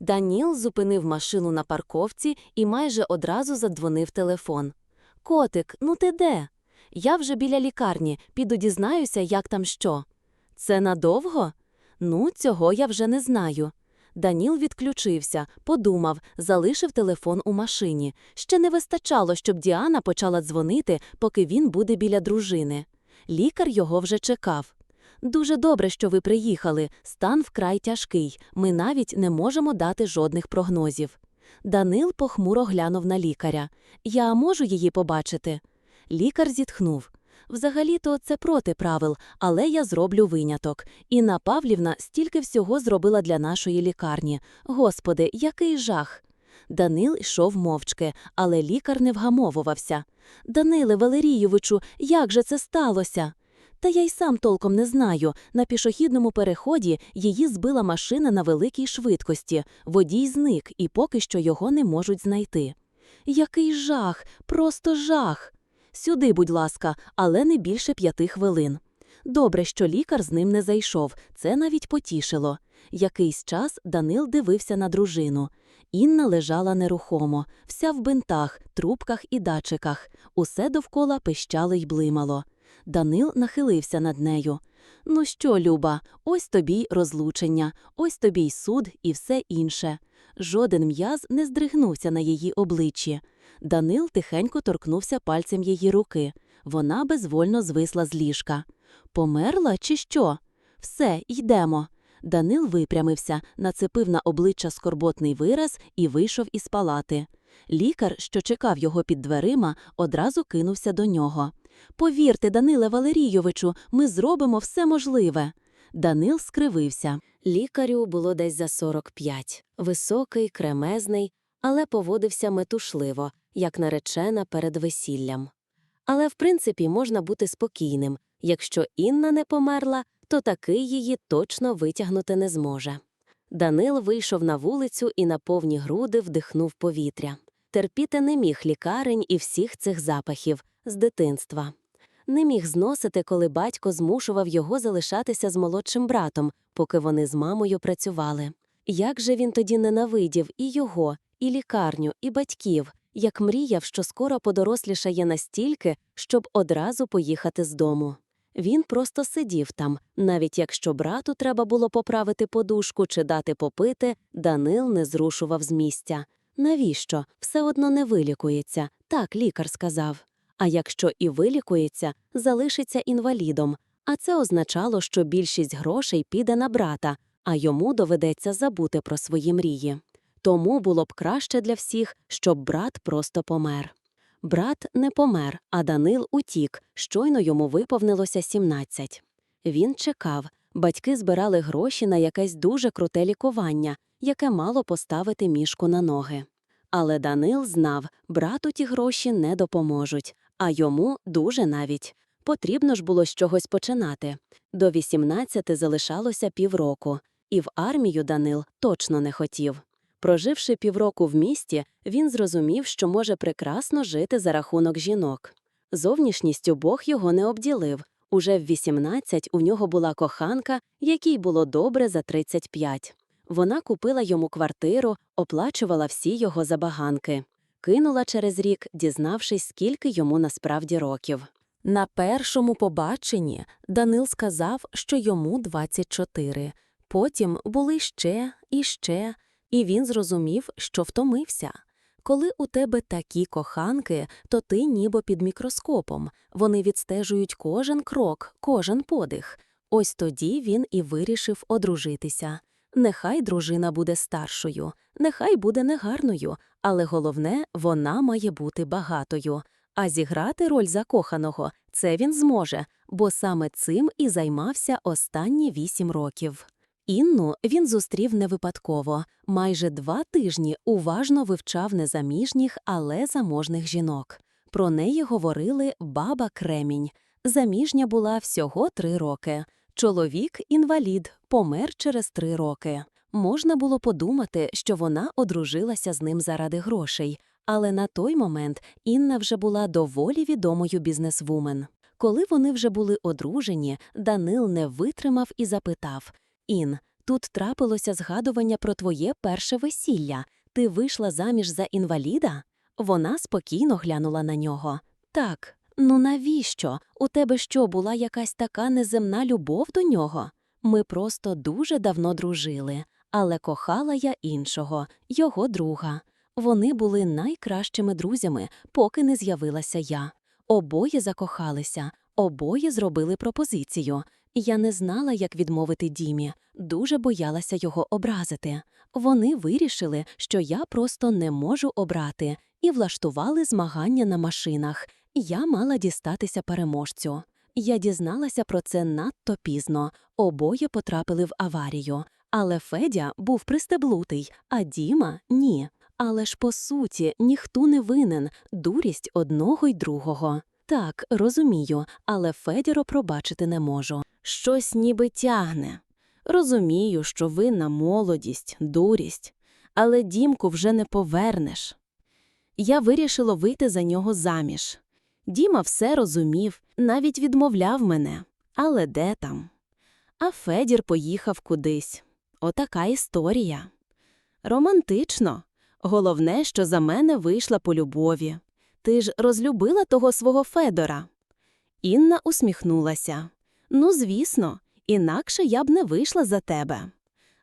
Даніл зупинив машину на парковці і майже одразу задзвонив телефон. Котик, ну ти де? Я вже біля лікарні, піду дізнаюся, як там що. Це надовго? Ну, цього я вже не знаю. Даніл відключився, подумав, залишив телефон у машині. Ще не вистачало, щоб Діана почала дзвонити, поки він буде біля дружини. Лікар його вже чекав. Дуже добре, що ви приїхали. Стан вкрай тяжкий. Ми навіть не можемо дати жодних прогнозів. Данил похмуро глянув на лікаря. Я можу її побачити? Лікар зітхнув. Взагалі-то це проти правил, але я зроблю виняток. Інна Павлівна стільки всього зробила для нашої лікарні. Господи, який жах! Данил йшов мовчки, але лікар не вгамовувався. Даниле Валерійовичу, як же це сталося? Та я й сам толком не знаю. На пішохідному переході її збила машина на великій швидкості. Водій зник, і поки що його не можуть знайти. Який жах, просто жах. Сюди, будь ласка, але не більше п'яти хвилин. Добре, що лікар з ним не зайшов, це навіть потішило. Якийсь час Данил дивився на дружину. Інна лежала нерухомо, вся в бинтах, трубках і датчиках. Усе довкола пищало й блимало. Данил нахилився над нею. Ну що, Люба, ось тобі й розлучення, ось тобі й суд і все інше. Жоден м'яз не здригнувся на її обличчі. Данил тихенько торкнувся пальцем її руки. Вона безвольно звисла з ліжка. Померла чи що? Все, йдемо. Данил випрямився, нацепив на обличчя скорботний вираз і вийшов із палати. Лікар, що чекав його під дверима, одразу кинувся до нього. Повірте, Даниле Валерійовичу, ми зробимо все можливе. Данил скривився. Лікарю було десь за 45. Високий, кремезний, але поводився метушливо, як наречена перед весіллям. Але, в принципі, можна бути спокійним. Якщо Інна не померла, то такий її точно витягнути не зможе. Данил вийшов на вулицю і на повні груди вдихнув повітря. Терпіти не міг лікарень і всіх цих запахів з дитинства. Не міг зносити, коли батько змушував його залишатися з молодшим братом, поки вони з мамою працювали. Як же він тоді ненавидів і його, і лікарню, і батьків, як мріяв, що скоро подорослішає настільки, щоб одразу поїхати з дому. Він просто сидів там, навіть якщо брату треба було поправити подушку чи дати попити, Данил не зрушував з місця. Навіщо? Все одно не вилікується, так лікар сказав. А якщо і вилікується, залишиться інвалідом. А це означало, що більшість грошей піде на брата, а йому доведеться забути про свої мрії. Тому було б краще для всіх, щоб брат просто помер. Брат не помер, а Данил утік, щойно йому виповнилося 17. Він чекав, батьки збирали гроші на якесь дуже круте лікування, яке мало поставити мішку на ноги. Але Данил знав, брату ті гроші не допоможуть, а йому дуже навіть. Потрібно ж було з чогось починати. До 18 залишалося півроку, і в армію Данил точно не хотів. Проживши півроку в місті, він зрозумів, що може прекрасно жити за рахунок жінок. Зовнішністю Бог його не обділив. Уже в 18 у нього була коханка, якій було добре за 35. Вона купила йому квартиру, оплачувала всі його забаганки. Кинула через рік, дізнавшись, скільки йому насправді років. На першому побаченні Данил сказав, що йому 24. Потім були ще і ще, і він зрозумів, що втомився. Коли у тебе такі коханки, то ти ніби під мікроскопом. Вони відстежують кожен крок, кожен подих. Ось тоді він і вирішив одружитися. Нехай дружина буде старшою, нехай буде негарною, але головне, вона має бути багатою. А зіграти роль закоханого це він зможе, бо саме цим і займався останні вісім років. Інну він зустрів не випадково. Майже два тижні уважно вивчав незаміжніх, але заможних жінок. Про неї говорили баба Кремінь. Заміжня була всього три роки. Чоловік інвалід, помер через три роки. Можна було подумати, що вона одружилася з ним заради грошей, але на той момент Інна вже була доволі відомою бізнесвумен. Коли вони вже були одружені, Данил не витримав і запитав Ін, Тут трапилося згадування про твоє перше весілля. Ти вийшла заміж за інваліда? Вона спокійно глянула на нього. Так, ну навіщо? У тебе що, була якась така неземна любов до нього? Ми просто дуже давно дружили, але кохала я іншого, його друга. Вони були найкращими друзями, поки не з'явилася я. Обоє закохалися, обоє зробили пропозицію. Я не знала, як відмовити Дімі, дуже боялася його образити. Вони вирішили, що я просто не можу обрати, і влаштували змагання на машинах. Я мала дістатися переможцю. Я дізналася про це надто пізно. Обоє потрапили в аварію. Але Федя був пристеблутий, а Діма ні. Але ж по суті ніхто не винен, дурість одного й другого. Так, розумію, але Федіро пробачити не можу. Щось ніби тягне. Розумію, що винна молодість, дурість, але Дімку вже не повернеш. Я вирішила вийти за нього заміж. Діма все розумів, навіть відмовляв мене. Але де там? А Федір поїхав кудись. Отака історія. Романтично. Головне, що за мене вийшла по любові. Ти ж розлюбила того свого Федора. Інна усміхнулася. Ну, звісно, інакше я б не вийшла за тебе.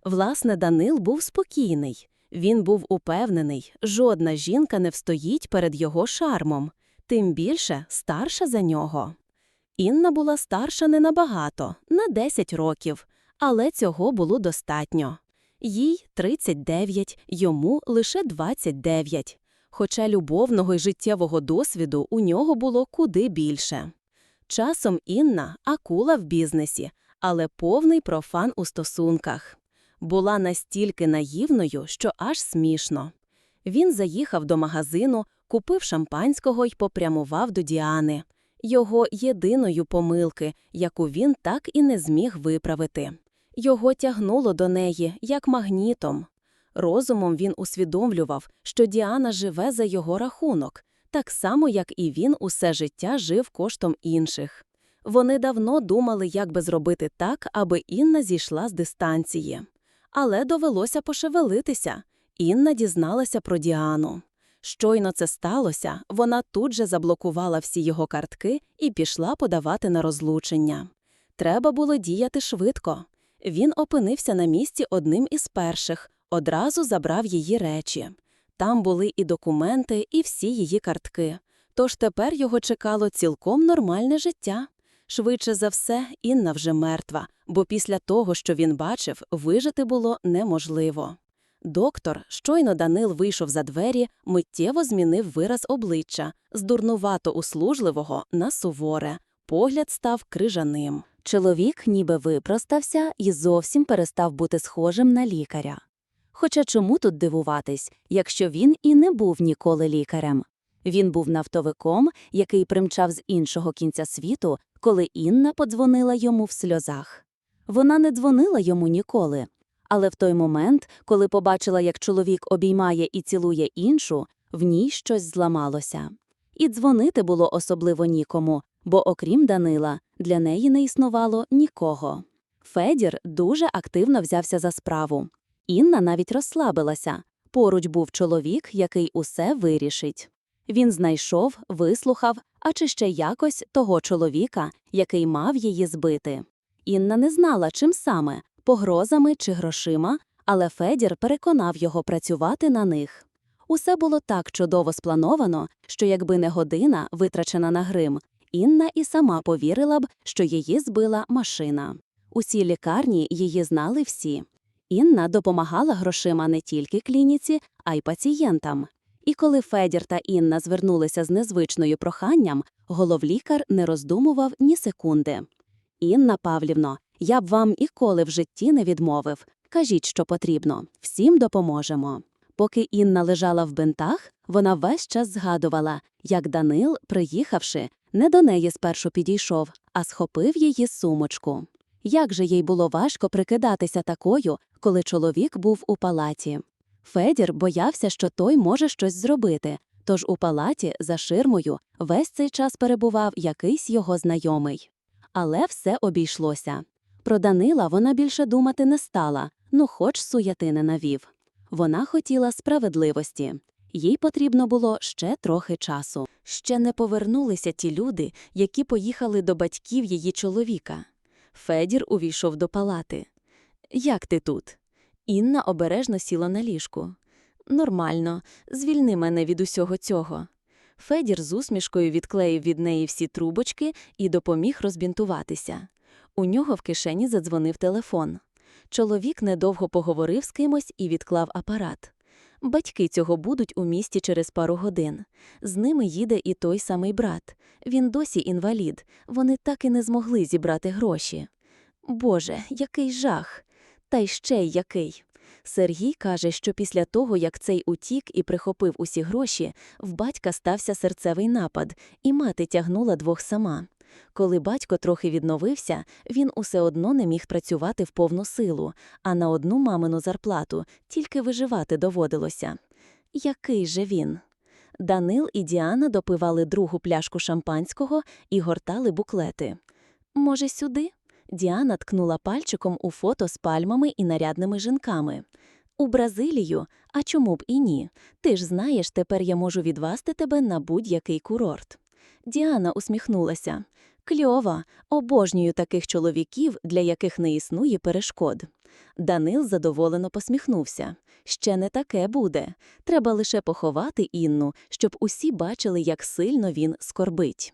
Власне, Данил був спокійний. Він був упевнений, жодна жінка не встоїть перед його шармом, тим більше старша за нього. Інна була старша не набагато, на 10 років, але цього було достатньо. Їй 39, йому лише 29, хоча любовного й життєвого досвіду у нього було куди більше. Часом Інна – акула в бізнесі, але повний профан у стосунках. Була настільки наївною, що аж смішно. Він заїхав до магазину, купив шампанського й попрямував до Діани, його єдиної помилки, яку він так і не зміг виправити. Його тягнуло до неї, як магнітом. Розумом він усвідомлював, що Діана живе за його рахунок, так само, як і він усе життя жив коштом інших. Вони давно думали, як би зробити так, аби Інна зійшла з дистанції. Але довелося пошевелитися. Інна дізналася про Діану. Щойно це сталося, вона тут же заблокувала всі його картки і пішла подавати на розлучення. Треба було діяти швидко. Він опинився на місці одним із перших, одразу забрав її речі. Там були і документи, і всі її картки. Тож тепер його чекало цілком нормальне життя. Швидше за все, Інна вже мертва, бо після того, що він бачив, вижити було неможливо. Доктор, щойно Данил вийшов за двері, миттєво змінив вираз обличчя з дурнувато услужливого на суворе. Погляд став крижаним. Чоловік ніби випростався і зовсім перестав бути схожим на лікаря. Хоча чому тут дивуватись, якщо він і не був ніколи лікарем? Він був нафтовиком, який примчав з іншого кінця світу, коли Інна подзвонила йому в сльозах. Вона не дзвонила йому ніколи. Але в той момент, коли побачила, як чоловік обіймає і цілує іншу, в ній щось зламалося. І дзвонити було особливо нікому, бо, окрім Данила, для неї не існувало нікого. Федір дуже активно взявся за справу. Інна навіть розслабилася. Поруч був чоловік, який усе вирішить. Він знайшов, вислухав, а чи ще якось того чоловіка, який мав її збити. Інна не знала, чим саме погрозами чи грошима, але Федір переконав його працювати на них. Усе було так чудово сплановано, що якби не година, витрачена на грим, Інна і сама повірила б, що її збила машина. Усі лікарні її знали всі. Інна допомагала грошима не тільки клініці, а й пацієнтам. І коли Федір та Інна звернулися з незвичною проханням, головлікар не роздумував ні секунди. Інна Павлівно, я б вам ніколи в житті не відмовив. Кажіть, що потрібно, всім допоможемо. Поки Інна лежала в бинтах, вона весь час згадувала, як Данил, приїхавши, не до неї спершу підійшов, а схопив її сумочку. Як же їй було важко прикидатися такою, коли чоловік був у палаті. Федір боявся, що той може щось зробити, тож у палаті за ширмою весь цей час перебував якийсь його знайомий. Але все обійшлося. Про Данила вона більше думати не стала, ну хоч суєти не навів. Вона хотіла справедливості. Їй потрібно було ще трохи часу. Ще не повернулися ті люди, які поїхали до батьків її чоловіка. Федір увійшов до палати. Як ти тут? Інна обережно сіла на ліжку. Нормально, звільни мене від усього цього. Федір з усмішкою відклеїв від неї всі трубочки і допоміг розбінтуватися. У нього в кишені задзвонив телефон. Чоловік недовго поговорив з кимось і відклав апарат. Батьки цього будуть у місті через пару годин. З ними їде і той самий брат. Він досі інвалід. Вони так і не змогли зібрати гроші. Боже, який жах! Та й ще який. Сергій каже, що після того, як цей утік і прихопив усі гроші, в батька стався серцевий напад, і мати тягнула двох сама. Коли батько трохи відновився, він усе одно не міг працювати в повну силу, а на одну мамину зарплату тільки виживати доводилося. Який же він? Данил і Діана допивали другу пляшку шампанського і гортали буклети. Може, сюди? Діана ткнула пальчиком у фото з пальмами і нарядними жінками. У Бразилію? А чому б і ні? Ти ж знаєш, тепер я можу відвести тебе на будь-який курорт. Діана усміхнулася. Кльова, обожнюю таких чоловіків, для яких не існує перешкод. Данил задоволено посміхнувся. Ще не таке буде. Треба лише поховати Інну, щоб усі бачили, як сильно він скорбить.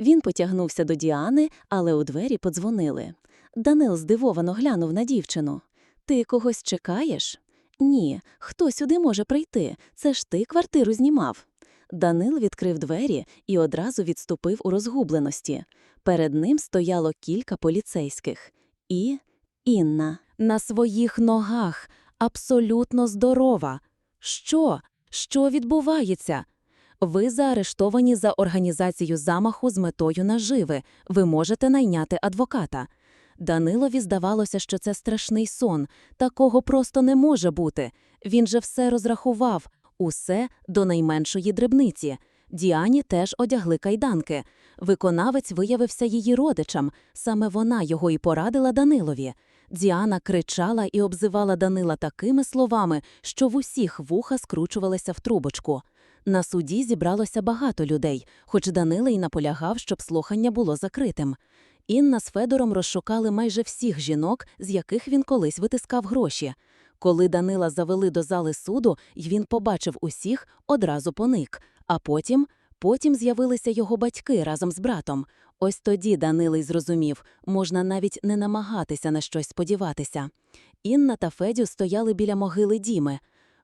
Він потягнувся до Діани, але у двері подзвонили. Данил здивовано глянув на дівчину. Ти когось чекаєш? Ні, хто сюди може прийти? Це ж ти квартиру знімав. Данил відкрив двері і одразу відступив у розгубленості. Перед ним стояло кілька поліцейських. І Інна. на своїх ногах, абсолютно здорова. Що? Що відбувається? Ви заарештовані за організацію замаху з метою наживи. Ви можете найняти адвоката. Данилові здавалося, що це страшний сон. Такого просто не може бути. Він же все розрахував, усе до найменшої дрібниці. Діані теж одягли кайданки. Виконавець виявився її родичем. Саме вона його і порадила Данилові. Діана кричала і обзивала Данила такими словами, що в усіх вуха скручувалися в трубочку. На суді зібралося багато людей, хоч Данила й наполягав, щоб слухання було закритим. Інна з Федором розшукали майже всіх жінок, з яких він колись витискав гроші. Коли Данила завели до зали суду, й він побачив усіх, одразу поник. А потім, потім з'явилися його батьки разом з братом. Ось тоді Данилий зрозумів, можна навіть не намагатися на щось сподіватися. Інна та Федю стояли біля могили Діми.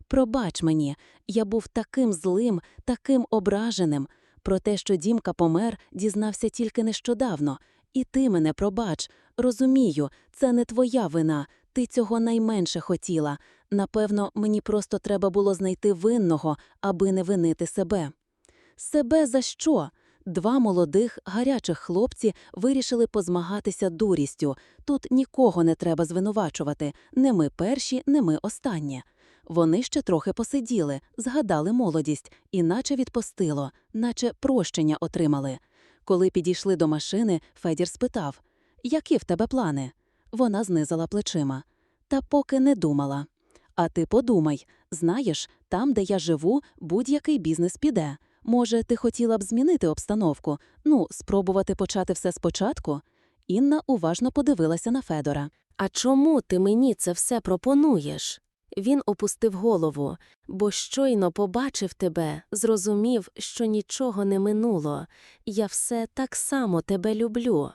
Пробач мені, я був таким злим, таким ображеним. Про те, що Дімка помер, дізнався тільки нещодавно. І ти мене пробач. Розумію, це не твоя вина. Ти цього найменше хотіла. Напевно, мені просто треба було знайти винного, аби не винити себе. Себе за що? Два молодих, гарячих хлопці вирішили позмагатися дурістю. Тут нікого не треба звинувачувати, не ми перші, не ми останні. Вони ще трохи посиділи, згадали молодість, і наче відпустило, наче прощення отримали. Коли підійшли до машини, Федір спитав Які в тебе плани? Вона знизала плечима. Та поки не думала. А ти подумай знаєш, там, де я живу, будь-який бізнес піде. Може, ти хотіла б змінити обстановку? Ну, спробувати почати все спочатку? Інна уважно подивилася на Федора. А чому ти мені це все пропонуєш? Він опустив голову, бо щойно побачив тебе, зрозумів, що нічого не минуло. Я все так само тебе люблю.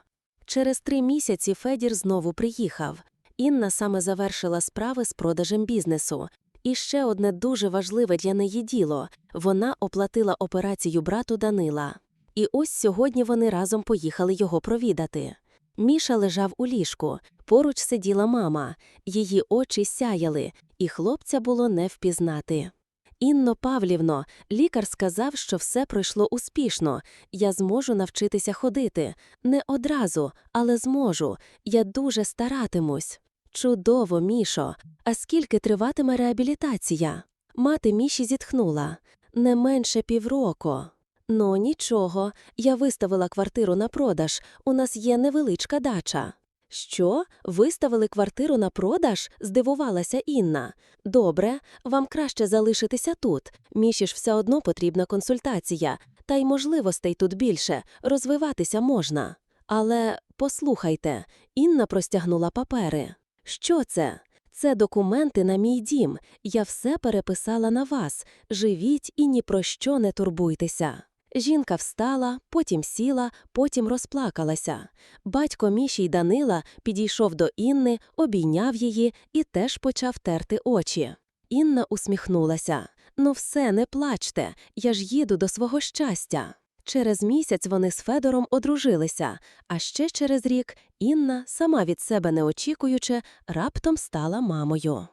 Через три місяці Федір знову приїхав. Інна саме завершила справи з продажем бізнесу. І ще одне дуже важливе для неї діло вона оплатила операцію брату Данила. І ось сьогодні вони разом поїхали його провідати. Міша лежав у ліжку, поруч сиділа мама, її очі сяяли, і хлопця було не впізнати. Інно Павлівно, лікар сказав, що все пройшло успішно. Я зможу навчитися ходити. Не одразу, але зможу. Я дуже старатимусь. Чудово, Мішо. А скільки триватиме реабілітація? Мати Міші зітхнула. Не менше півроку. Ну, нічого. Я виставила квартиру на продаж. У нас є невеличка дача. Що? Виставили квартиру на продаж? здивувалася Інна. Добре, вам краще залишитися тут. Міші ж все одно потрібна консультація, та й можливостей тут більше, розвиватися можна. Але послухайте, Інна простягнула папери. Що це? Це документи на мій дім. Я все переписала на вас. Живіть і ні про що не турбуйтеся. Жінка встала, потім сіла, потім розплакалася. Батько Міші й Данила підійшов до Інни, обійняв її і теж почав терти очі. Інна усміхнулася. Ну все, не плачте, я ж їду до свого щастя. Через місяць вони з Федором одружилися, а ще через рік Інна, сама від себе не очікуючи, раптом стала мамою.